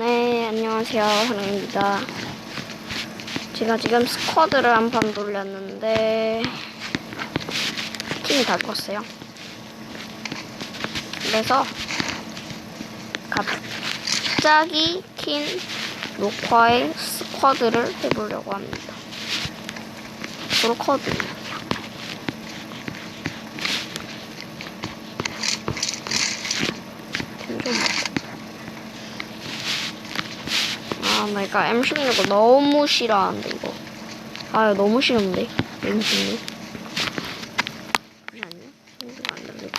네, 안녕하세요. 하나입니다. 제가 지금 스쿼드를 한 판 돌렸는데, 팀이 다 죽었어요. 그래서, 갑자기 킨 녹화의 스쿼드를 해보려고 합니다. 그렇거든요. 좀 아, 내가 M16을 너무 싫어하는데, 이거. 아, 너무 싫은데, M16. 잠시만요. 이거 안 들릴.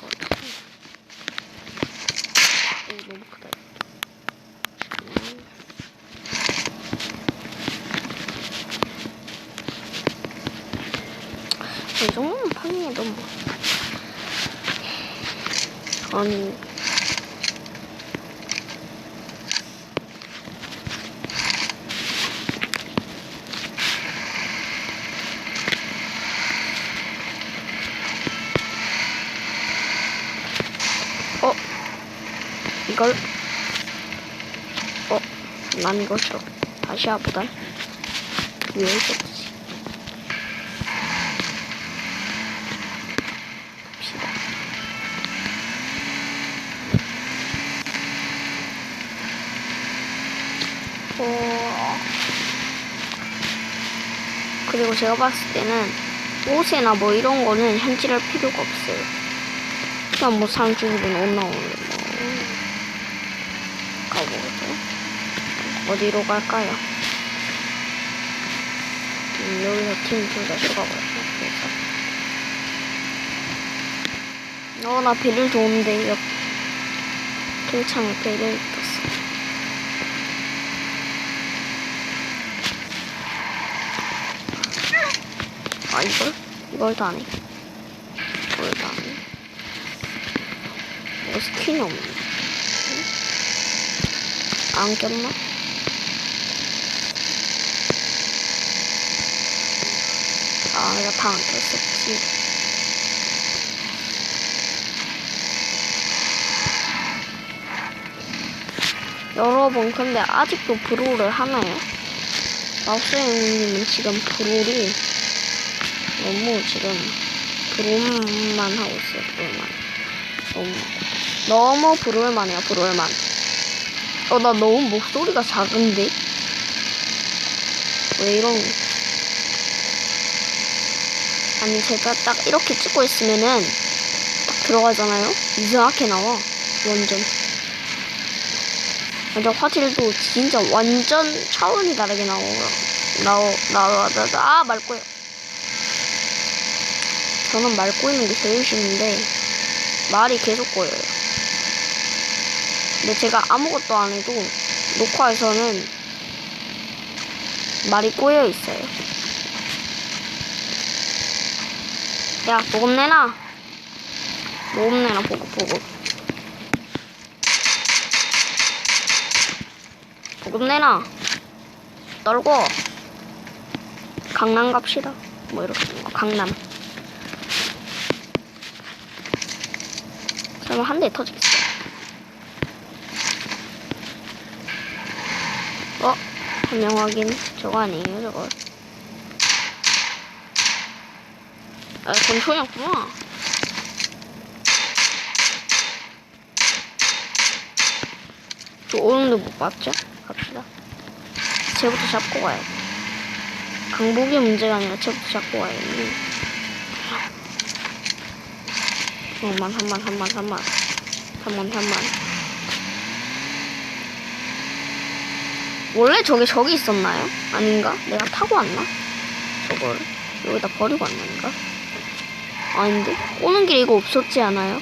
오, 너무 크다. 잠시만요. 이 정도면 파밍해도 뭐. 아니. 어? 이걸? 어? 난 이거 싫어. 다시 해보다. 왜. 어... 그리고 제가 봤을 때는 옷이나 뭐 이런 거는 현질할 필요가 없어요. 그냥 뭐 죽이면 옷 나오는 뭐 가보죠. 어디로 갈까요? 음, 여기서 팀 죽어버렸어. 그래서 어, 나 배를 좋은데 옆 길창에 배를 떴어. 아 이걸? 이걸 다 하네. 이걸 다 하네. 이거 스킨이 없네. 응? 안 꼈나? 아, 내가 다안 꼈었지. 여러분, 근데 아직도 브로를 하나요? 마우스님은 지금 브롤이 너무 지금 브롤만 하고 있어요, 브롤만. 너무, 너무 브롤만 해요, 브롤만. 어, 나 너무 목소리가 작은데? 왜 이런, 아니, 제가 딱 이렇게 찍고 있으면은 딱 들어가잖아요? 이상하게 나와. 완전. 완전 화질도 진짜 완전 차원이 다르게 나오고, 나오, 나와, 나, 나, 아, 맑고요. 저는 맑고 있는 게 제일 싫은데, 말이 계속 꼬여요. 근데 제가 아무것도 안 해도, 녹화에서는 말이 꼬여 있어요. 야, 보급 내놔. 보급 내놔, 보급, 보급. 보급 내놔. 떨고. 강남 갑시다. 뭐 이렇게. 강남. 설마 한 대 터지겠어. 어? 한명 확인. 저거 아니에요, 저거. 아, 권총이었구나. 저 오는데 못 봤죠? 갑시다. 쟤부터 잡고 가야 돼. 강복이 문제가 아니라 쟤부터 잡고 가야겠네. 잠만, 삼만, 삼만, 삼만. 삼만, 삼만. 원래 저게 저기 있었나요? 아닌가? 내가 타고 왔나? 저거를? 여기다 버리고 왔나인가? 아닌데? 오는 길에 이거 없었지 않아요?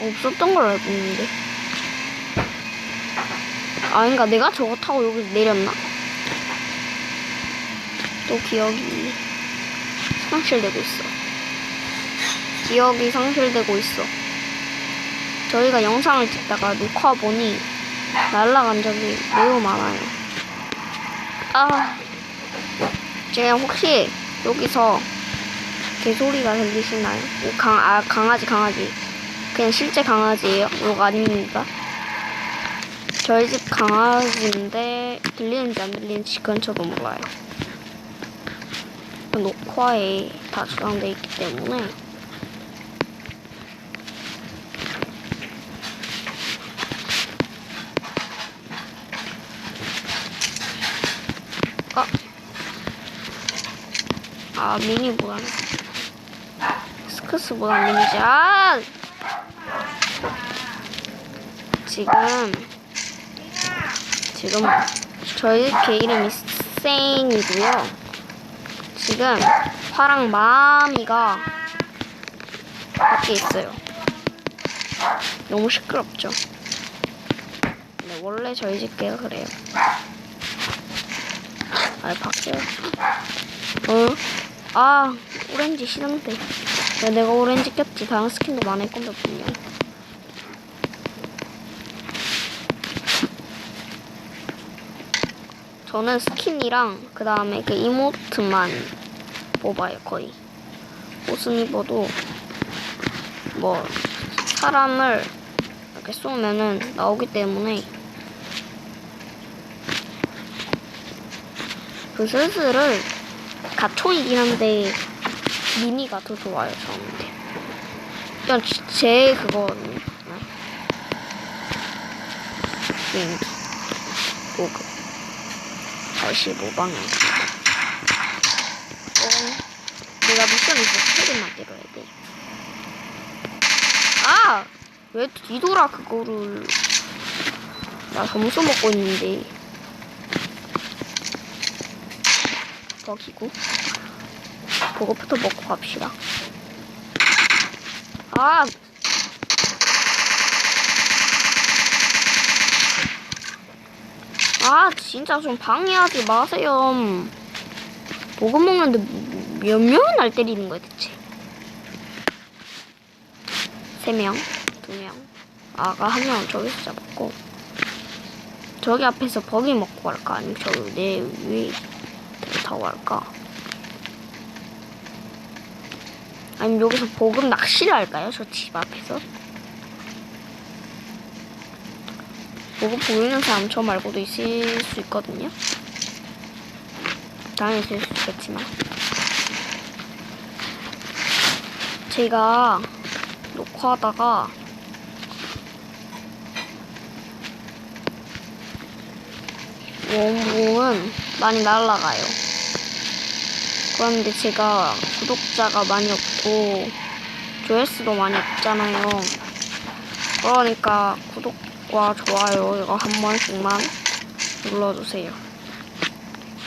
없었던 걸로 알고 있는데. 아닌가? 내가 저거 타고 여기 내렸나? 또 기억이 상실되고 있어. 기억이 상실되고 있어. 저희가 영상을 찍다가 녹화 보니 날라간 적이 매우 많아요. 아, 제가 혹시 여기서 개소리가 들리시나요? 오, 강, 아, 강아지, 강아지. 그 그냥 실제 강아지예요. 이거 아닙니다. 저희 집 강아지인데 들리는지 안 들리는지 그건 저도 몰라요. 녹화에 다 저장돼 있기 때문에 아 미니보다는 스크스보다 미니지. 아! 지금 지금 저희 개 이름이 생이고요. 지금 파랑 마미가 밖에 있어요. 너무 시끄럽죠? 네, 원래 저희 집 개가 그래요. 아, 밖에. 어? 아, 오렌지 싫은데. 야, 내가 오렌지 꼈지. 다른 스킨도 많을 건데, 분명. 저는 스킨이랑 그 다음에 그 이모트만 뽑아요 거의 옷은 입어도 뭐 사람을 이렇게 쏘면은 나오기 때문에 그 슬슬을 가총이긴 한데 미니가 더 좋아요 저한테 그냥 제 그거는 비행기 보급 85방향. 어, 내가 미션 있어. 책을 만들어야 돼. 아! 왜 뒤돌아, 그거를. 나 점수 먹고 있는데. 버기고. 그거부터 먹고 갑시다. 아! 아 진짜 좀 방해하지 마세요. 보급 먹는데 몇 명을 날 때리는 거야 대체? 세 명, 두 명. 아가 한 명은 저기서 잡았고 저기 앞에서 버기 먹고 갈까 아니면 저기 내 위에 타고 갈까? 아니면 여기서 보급 낚시를 할까요? 저 집 앞에서? 보고 보이는 사람 저 말고도 있을 수 있거든요. 당연히 있을 수 있겠지만. 제가 녹화하다가 원봉은 많이 날라가요. 그런데 제가 구독자가 많이 없고 조회수도 많이 없잖아요. 그러니까 구독 구독과 좋아요 이거 한 번씩만 눌러주세요.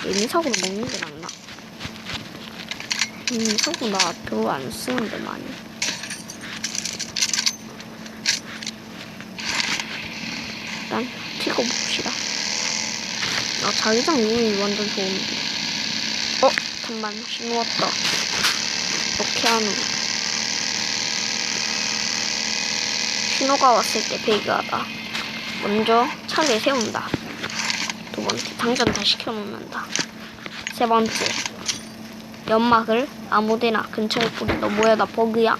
인사고로 먹는 게 낫나? 인사고 나 별로 안 쓰는데 많이. 일단 찍어봅시다. 나 자기장 눈이 완전 좋은데. 신호 왔다. 이렇게 하는 거. 신호가 왔을 때 배기하다. 먼저 차를 세운다. 두 번째, 당전 다 시켜놓는다. 세 번째, 연막을 아무데나 근처에 뿌린다. 뭐야, 나 버그야?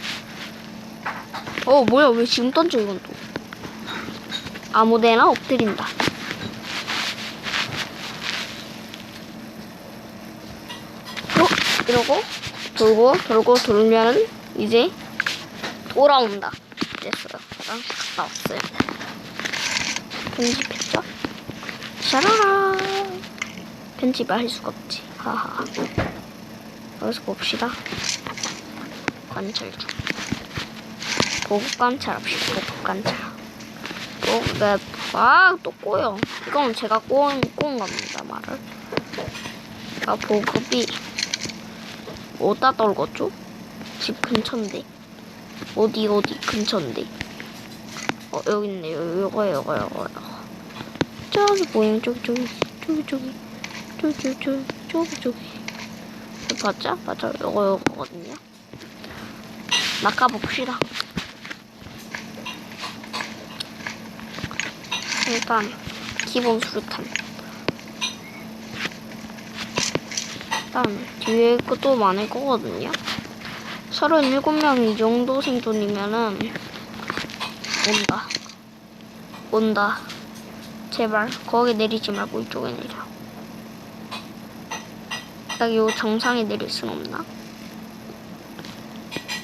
어, 뭐야, 왜 지금 던져, 이건 또. 아무데나 엎드린다. 어? 이러고, 돌고, 돌고, 돌면 이제 돌아온다. 됐어요. 화장실 갔다 왔어요. 편집했죠? 샤라라. 편집을 할 수가 없지. 하하. 여기서 봅시다. 관찰 중. 보급 관찰합시다. 보급 관찰. 보급, 네. 아, 또 꼬여. 이건 제가 꼬은, 꼬은 겁니다, 말을. 아, 보급이 어디다 떨궜죠? 집 근처인데. 어디, 어디 근처인데. 어, 여기 있네요. 요거, 요거, 요거. 저기 보이는 저기, 저기, 저기, 저기, 저기, 저기, 저기, 저기, 저기. 봤죠? 맞아. 요거, 요거거든요. 낚아봅시다. 일단, 기본 수류탄. 일단, 뒤에 것도 많을 거거든요. 37명 이 정도 생존이면은 온다. 온다. 제발 거기 내리지 말고 이쪽에 내려. 딱 요 정상에 내릴 순 없나?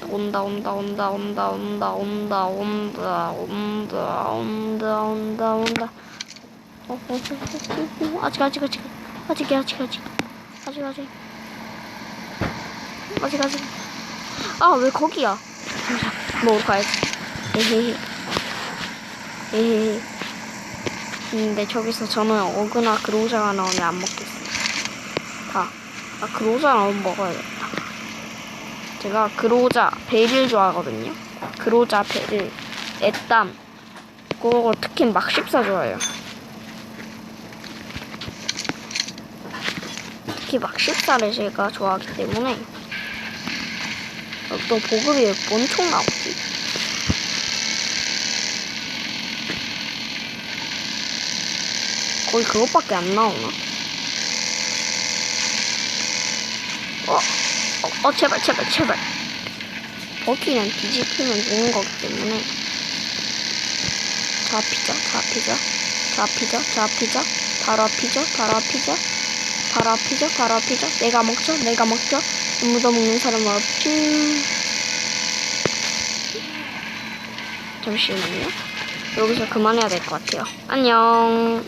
온다 온다 온다 온다 온다 온다 온다 온다 온다 온다 온다 어, 어, 어, 어, 어, 아직 아직 아직 아직 아직 아직 아직 아직 아직 아직 아왜 거기야? 먹으러 가야지. 에헤헤. 에헤헤. 근데 저기서 저는 어그나 그로자가 나오면 안 먹겠어요 다. 아, 그로자 나오면 먹어야겠다. 제가 그로자 베릴 좋아하거든요. 그로자 베릴. 애땀 그거 특히 막십사 좋아해요. 특히 막십사를 제가 좋아하기 때문에 어, 또 보급이 뭔총 나오지? 거의 그것밖에 안 나오나? 어, 어, 어, 제발, 제발, 제발. 버기는 뒤집히면 죽는 거기 때문에. 잡히자, 잡히자, 잡히자, 잡히자. 바로 앞이죠, 바로 앞이죠. 바로 앞이죠, 바로 앞이죠. 내가 먹죠, 내가 먹죠. 묻어먹는 사람 없지. 잠시만요. 여기서 그만해야 될 것 같아요. 안녕.